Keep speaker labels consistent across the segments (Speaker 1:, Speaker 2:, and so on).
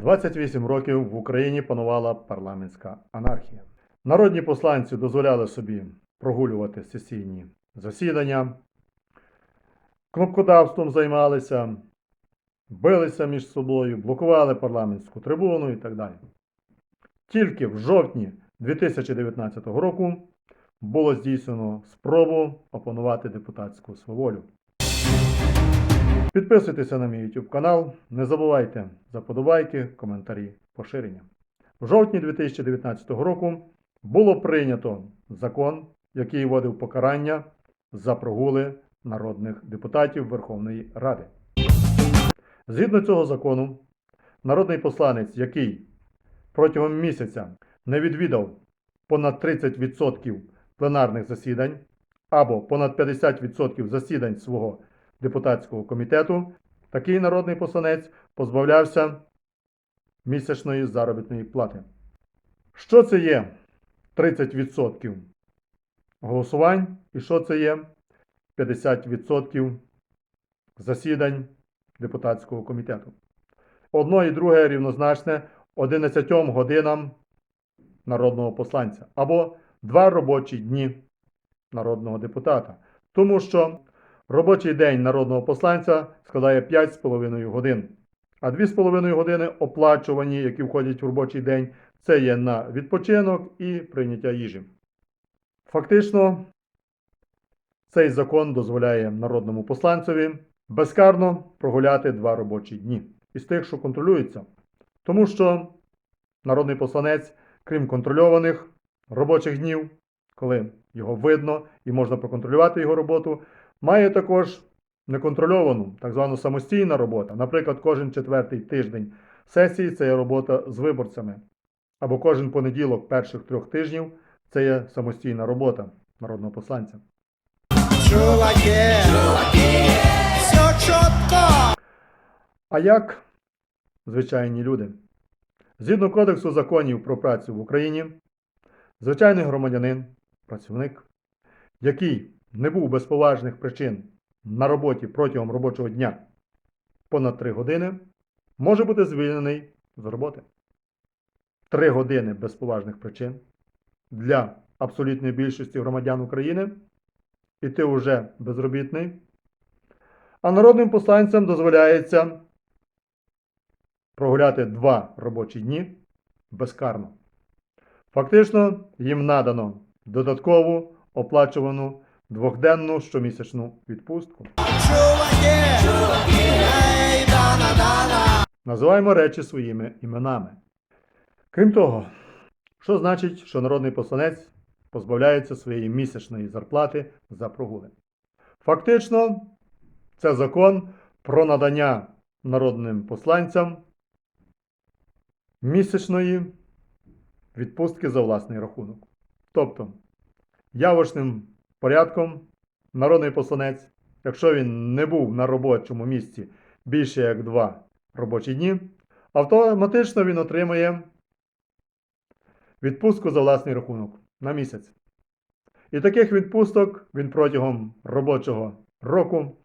Speaker 1: 28 років в Україні панувала парламентська анархія. Народні посланці дозволяли собі прогулювати сесійні засідання, кнопкодавством займалися, билися між собою, блокували парламентську трибуну і так далі. Тільки в жовтні 2019 року було здійснено спробу опанувати депутатську сваволю. Підписуйтеся на мій YouTube канал, не забувайте за подобайки, коментарі, поширення. В жовтні 2019 року було прийнято закон, який вводив покарання за прогули народних депутатів Верховної Ради. Згідно цього закону, народний посланець, який протягом місяця не відвідав понад 30% пленарних засідань або понад 50% засідань свого депутатського комітету, такий народний посланець позбавлявся місячної заробітної плати. Що це є 30% голосувань і що це є 50% засідань депутатського комітету? Одно і друге рівнозначне 11 годинам народного посланця або два робочі дні народного депутата. Тому що робочий день народного посланця складає 5,5 годин, а 2,5 години оплачувані, які входять в робочий день, це є на відпочинок і прийняття їжі. Фактично, цей закон дозволяє народному посланцеві безкарно прогуляти два робочі дні із тих, що контролюються. Тому що народний посланець, крім контрольованих робочих днів, коли його видно і можна проконтролювати його роботу, має також неконтрольовану, так звану самостійна робота. Наприклад, кожен четвертий тиждень сесії це є робота з виборцями. Або кожен понеділок перших трьох тижнів це є самостійна робота народного посланця.
Speaker 2: Чуваки, все чітко.
Speaker 1: А як звичайні люди? Згідно Кодексу законів про працю в Україні, звичайний громадянин, працівник, який не був без поважних причин на роботі протягом робочого дня понад 3 години, може бути звільнений з роботи. 3 години без поважних причин для абсолютної більшості громадян України, і ти вже безробітний. А народним посланцям дозволяється прогуляти два робочі дні безкарно. Фактично, їм надано додаткову оплачувану двохденну щомісячну відпустку. Називаємо речі своїми іменами. Крім того, що значить, що народний посланець позбавляється своєї місячної зарплати за прогули? Фактично, це закон про надання народним посланцям місячної відпустки за власний рахунок. Тобто, явочним порядком народний посланець, якщо він не був на робочому місці більше як два робочі дні, автоматично він отримує відпустку за власний рахунок на місяць. І таких відпусток він протягом робочого року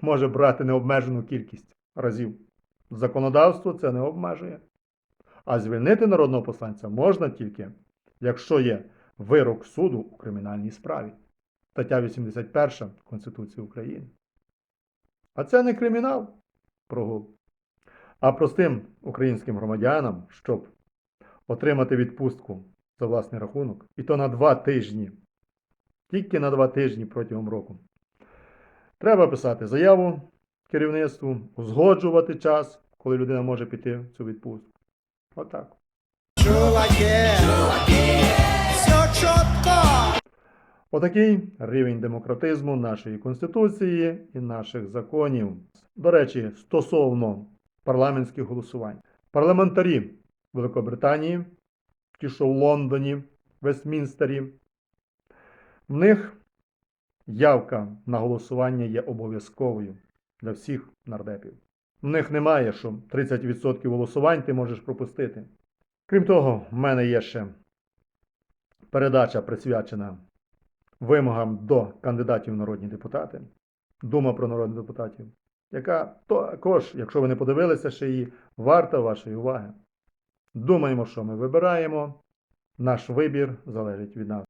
Speaker 1: може брати необмежену кількість разів. Законодавство це не обмежує. А звільнити народного посланця можна тільки, якщо є вирок суду у кримінальній справі. Стаття 81 Конституції України. А це не кримінал прогул. А простим українським громадянам, щоб отримати відпустку за власний рахунок, і то на два тижні, тільки на два тижні протягом року, треба писати заяву керівництву, узгоджувати час, коли людина може піти в цю відпустку. Отак.
Speaker 2: Чуваки,
Speaker 1: Отакий рівень демократизму нашої Конституції і наших законів. До речі, стосовно парламентських голосувань. Парламентарі Великобританії, ті, що в Лондоні, Вестмінстері, в них явка на голосування є обов'язковою для всіх нардепів. В них немає, що 30% голосувань ти можеш пропустити. Крім того, в мене є ще передача присвячена вимогам до кандидатів в народні депутати, Дума про народних депутатів. яка також, якщо ви не подивилися ще її, варта вашої уваги. Думаємо, що ми вибираємо. Наш вибір залежить від нас.